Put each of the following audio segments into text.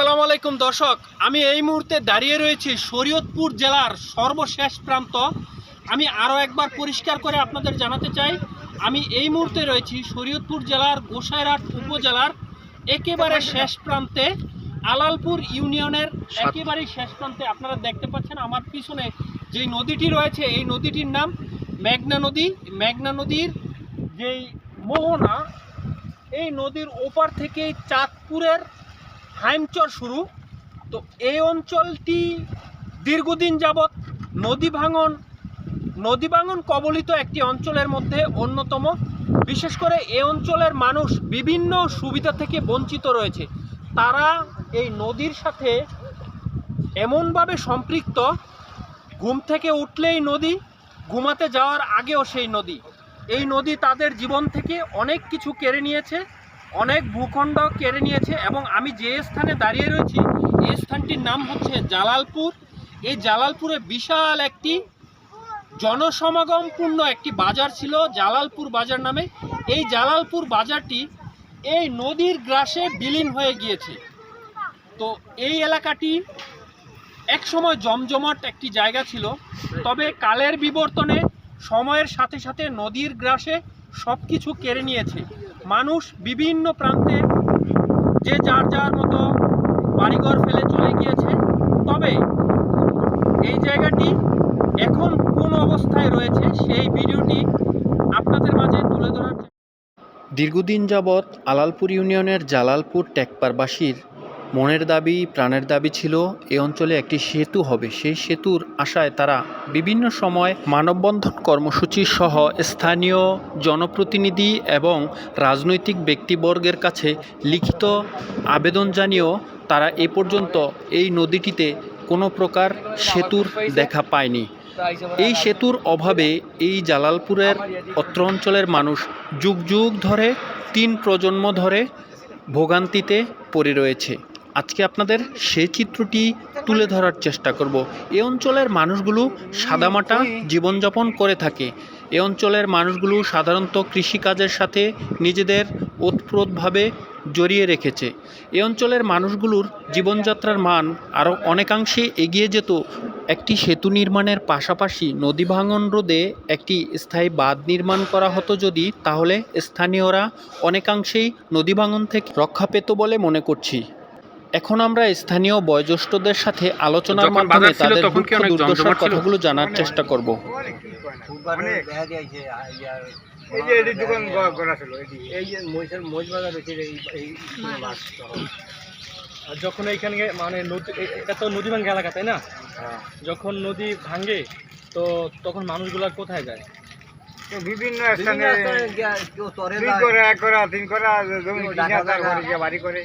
আসসালামু আলাইকুম দর্শক। আমি এই মুহূর্তে দাঁড়িয়ে রয়েছি শরীয়তপুর জেলার সর্বশেষ প্রান্ত। আমি আরও একবার পরিষ্কার করে আপনাদের জানাতে চাই আমি এই মুহূর্তে রয়েছি শরীয়তপুর জেলার গোসাইরহাট উপজেলার একেবারে শেষ প্রান্তে আলালপুর ইউনিয়নের একেবারে শেষ প্রান্তে। আপনারা দেখতে পাচ্ছেন আমার পিছনে যে নদীটি রয়েছে এই নদীটির নাম মেঘনা নদী। মেঘনা নদীর যেই মোহনা এই নদীর ওপার থেকেই চাঁদপুরের হাইমচর শুরু। তো এই অঞ্চলটি দীর্ঘদিন যাবৎ নদী ভাঙন নদী ভাঙন কবলিত একটি অঞ্চলের মধ্যে অন্যতম। বিশেষ করে এই অঞ্চলের মানুষ বিভিন্ন সুবিধা থেকে বঞ্চিত রয়েছে। তারা এই নদীর সাথে এমনভাবে সম্পৃক্ত, ঘুম থেকে উঠলেই নদী, ঘুমাতে যাওয়ার আগেও সেই নদী। এই নদী তাদের জীবন থেকে অনেক কিছু কেড়ে নিয়েছে। অনেক ভূখণ্ড কেড়ে নিয়েছে এবং আমি যে স্থানে দাঁড়িয়ে রয়েছি, এই স্থানটির নাম হচ্ছে জালালপুর। এই জালালপুরে বিশাল একটি জনসমাগমপূর্ণ একটি বাজার ছিল, জালালপুর বাজার নামে। এই জালালপুর বাজারটি এই নদীর গ্রাসে বিলীন হয়ে গিয়েছে। তো এই এলাকাটি একসময় জমজমাট একটি জায়গা ছিল। তবে কালের বিবর্তনে সময়ের সাথে সাথে নদীর গ্রাসে সব কিছু কেড়ে নিয়েছে। মানুষ বিভিন্ন প্রান্তে যে যার যার মতো বাড়িঘর ফেলে চলে গিয়েছে। তবে এই জায়গাটি এখন কোন অবস্থায় রয়েছে সেই ভিডিওটি আপনাদের মাঝে তুলে ধরার দীর্ঘদিন যাবৎ আলালপুর ইউনিয়নের জালালপুর টেকপারবাসীর মনের দাবি, প্রাণের দাবি ছিল, এ অঞ্চলে একটি সেতু হবে। সেই সেতুর আশায় তারা বিভিন্ন সময় মানববন্ধন কর্মসূচি সহ স্থানীয় জনপ্রতিনিধি এবং রাজনৈতিক ব্যক্তিবর্গের কাছে লিখিত আবেদন জানিয়েও তারা এ পর্যন্ত এই নদীটিতে কোনো প্রকার সেতুর দেখা পায়নি। এই সেতুর অভাবে এই জালালপুরের অত্র অঞ্চলের মানুষ যুগ যুগ ধরে, তিন প্রজন্ম ধরে ভোগান্তিতে পড়ে রয়েছে। আজকে আপনাদের সেই চিত্রটি তুলে ধরার চেষ্টা করব। এ অঞ্চলের মানুষগুলো সাদামাটা জীবনযাপন করে থাকে। এ অঞ্চলের মানুষগুলো সাধারণত কৃষিকাজের সাথে নিজেদের ওতপ্রোতভাবে জড়িয়ে রেখেছে। এ অঞ্চলের মানুষগুলোর জীবনযাত্রার মান আরও অনেকাংশে এগিয়ে যেত। একটি সেতু নির্মাণের পাশাপাশি নদী ভাঙন রোধে একটি স্থায়ী বাঁধ নির্মাণ করা হতো যদি, তাহলে স্থানীয়রা অনেকাংশেই নদী ভাঙন থেকে রক্ষা পেত বলে মনে করছি। এখন আমরা স্থানীয় বয়োজ্যেষ্ঠদের সাথে আলোচনার যখন মাধ্যমে তাদের দুঃখ দুর্দশার কথাগুলো জানার চেষ্টা করব। অনেক। এই যে এটির দোকান গ- করা ছিল এটি এই যে মহিষের মহিষ বাজার রয়েছে এই এই মাছ আর যখন এইখানে মানে নদী এটা তো নদী ভাঙ্গা এলাকা তাই না? হ্যাঁ। যখন নদী ভাঙে তো তখন মানুষগুলা কোথায় যায়? বিভিন্ন বিভিন্ন স্থানে দুই করে এক করে তিন করে জমি বাড়ি করে।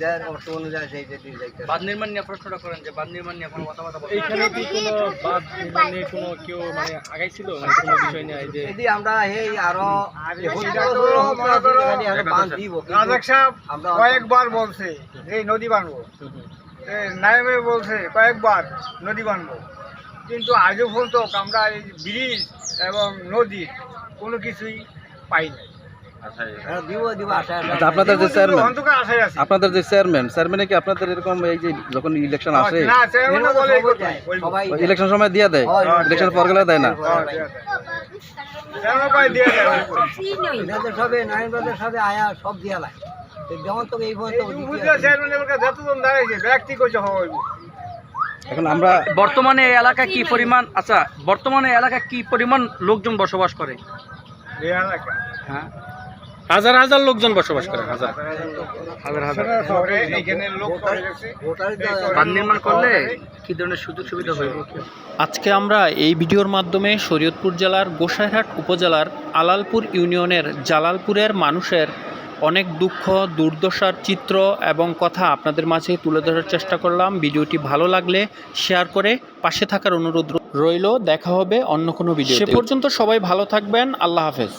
যার অর্থ অনুযায়ী সেই যে দিয়ে যাইতে বাঁধ নির্মাণ নিয়ে প্রশ্নটা করেন যে বাঁধ নির্মাণ নিয়ে কোনো কথাবার্তা বলেন। এইখানে কি কোনো বাদ নির্মাণ নিয়ে কোনো কেউ মানে আগাইছিল? মানে কোনো বিষয় নিয়ে যে যদি আমরা এই আরও মনে বাঁধ দিব রাজাক সাহেব কয়েকবার বলছে যে এই নদী বানবো। নায়েবে বলছে কয়েকবার নদী বানবো। কিন্তু আজও পর্যন্ত আমরা এই ব্রিজ এবং নদী কোনো কিছুই পাই নাই। হ্যাঁ, আচ্ছা, আপনাদের যে চেয়ারম্যান আছে আপনাদের যে চেয়ারম্যান চেয়ারম্যানে কি আপনাদের এরকম এই যে যখন ইলেকশন আসে। ইলেকশন সময় দিয়ে দেয় হয়, হয়, ইলেকশন পর গেলে দেয় না? হ্যাঁ, সবে আয়া দিয়া লাগে এই পর্যন্ত হইব। এখন আমরা বর্তমানে এই এলাকা কি পরিমাণ আচ্ছা বর্তমানে এলাকা কি পরিমাণ লোকজন বসবাস করে? এই এলাকা হ্যাঁ। হাজার হাজার লোকজন বসবাস করে হাজার। হাজার হাজার। বাঁধ নির্মাণ করলে কি ধরনের সুযোগ সুবিধা হইব? আজকে আমরা এই ভিডিওর মাধ্যমে শরীয়তপুর জেলার গোসাইরহাট উপজেলার আলালপুর ইউনিয়নের জালালপুরের মানুষের অনেক দুঃখ দুর্দশার চিত্র এবং কথা আপনাদের মাঝে তুলে ধরার চেষ্টা করলাম। ভিডিওটি ভালো লাগলে শেয়ার করে পাশে থাকার অনুরোধ রইল। দেখা হবে অন্য কোনো ভিডিও সে পর্যন্ত সবাই ভালো থাকবেন। আল্লাহ হাফেজ।